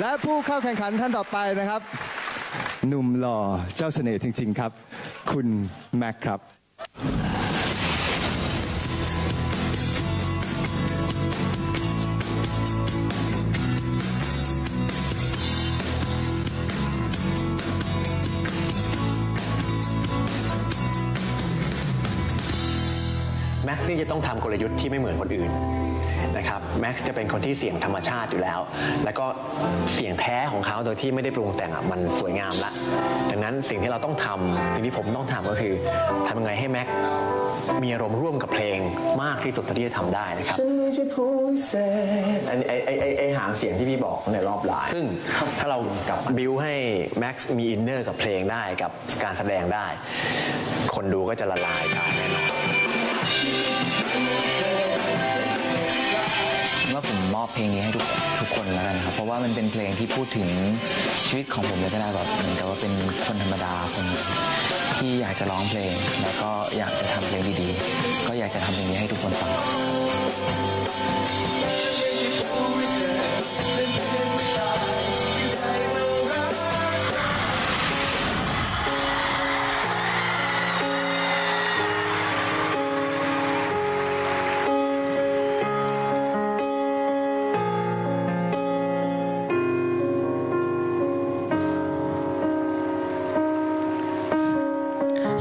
และผู้เข้าแข่งขันท่านต่อไปนะครับ หนุ่มหล่อเจ้าเสน่ห์จริง ๆ ครับ คุณแม็กครับ แม็กซ์นี่จะต้องทำกลยุทธ์ที่ไม่เหมือนคนอื่นนะครับแม็กซ์จะเป็นคนที่เสี่ยงธรรมชาติอยู่แล้ว แล้วก็เสี่ยงแท้ของเขาโดยที่ไม่ได้ปรุงแต่งอะมันสวยงามละดังนั้นสิ่งที่เราต้องทำสิ่งที่ผมต้องทำก็คือทำยังไงให้แม็กซ์มีอารมณ์ร่วมกับเพลงมากที่สุดเท่าที่จะทำได้นะครับฉันไม่ใช่ผู้พิเศษอันนี้ไอไอไอไอหางเสียงที่พี่บอกในรอบไลน์ซึ่งถ้าเรากลับบิวให้แม็กซ์มีอินเนอร์กับเพลงได้กับการแสดงได้ คนดูก็จะละลายได้แน่นอน ว่าผมมอบเพลงนี้ให้ทุกทุกคนแล้วกันครับเพราะว่ามันเป็นเพลงที่พูดถึงชีวิตของผมเลยก็ได้แบบเหมือนกับว่าเป็นคนธรรมดาคนที่อยากจะร้องเพลง แล้วก็อยากจะทำเพลงดีๆก็อยากจะทำเพลงนี้ให้ทุกคนฟัง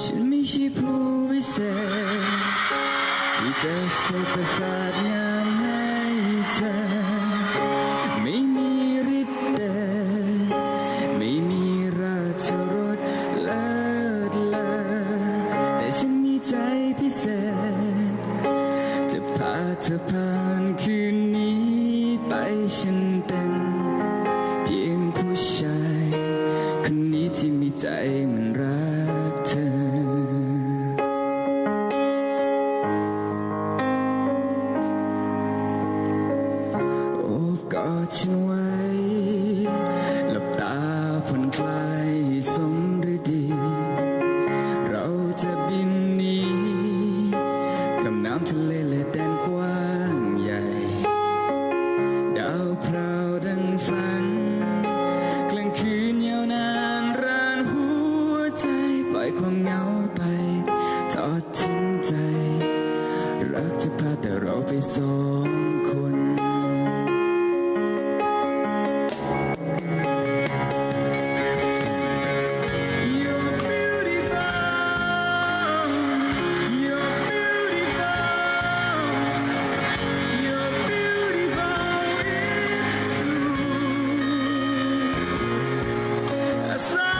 ฉันไม่ใช่ผู้ รักจะพาแต่เราไปสองคน You're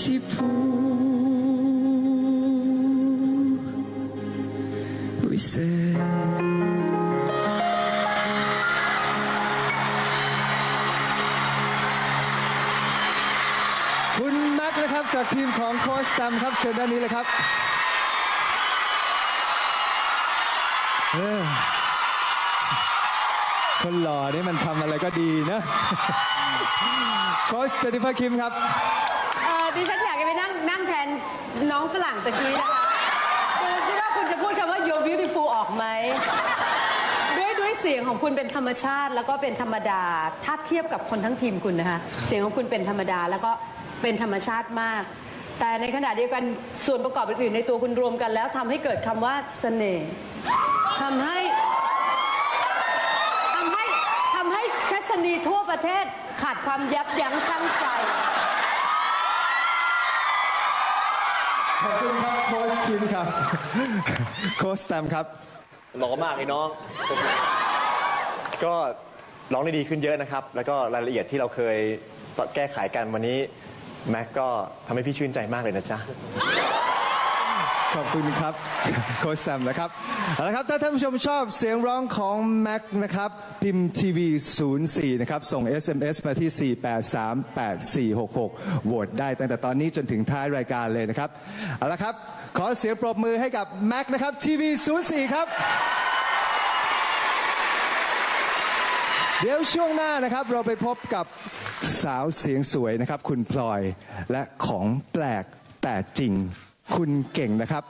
ช่ผู้วิเศษคุณแม็กนะครับจากทีมของโค้ชแตมครับเชิญด้านนี้เลยครับเออคนหล่อนี่มันทำอะไรก็ดีนะ โค้ชเจนิเฟอร์คิมครับ ดิฉันอยากจะไปนั่งนั่งแทนน้องฝรั่งตะกี้นะคะดูสิว่าคุณจะพูดคำว่า you're beautiful ออกไหมด้วยด้วยเสียงของคุณเป็นธรรมชาติ แล้วก็เป็นธรรมดา ถ้าเทียบกับคนทั้งทีมคุณนะคะเสียงของคุณเป็นธรรมดาแล้วก็เป็นธรรมชาติมาก แต่ในขณะเดียวกันส่วนประกอบอื่นๆในตัวคุณรวมกันแล้วทำให้เกิดคำว่าเสน่ห์ทำให้ทำให้ทำให้ชัชนีทั่วประเทศขาดความยับยั้งชั่งใจ ขอบคุณครับโค้ชคิมครับ โค้ชแตมครับ หล่อมากไอ้น้อง ก็ร้องได้ดีขึ้นเยอะนะครับ แล้วก็รายละเอียดที่เราเคยแก้ไขกันวันนี้ แม็กก็ทำให้พี่ชื่นใจมากเลยนะจ๊ะ ขอบคุณครับโค้ชแตมนะครับเอาละครับถ้าท่านผู้ชมชอบเสียงร้องของแม็กนะครับพิมพ์ทีวี 04 นะครับ ส่ง SMS มาที่ 4838466 โหวตได้ตั้งแต่ตอนนี้จนถึงท้ายรายการเลยนะครับเอาละครับ ขอเสียงปรบมือให้กับแม็กนะครับทีวี 04 ครับ เดี๋ยวช่วงหน้านะครับเราไปพบกับสาวเสียงสวยนะครับ คุณพลอยและของแปลกแต่จริง คุณเก่งนะครับ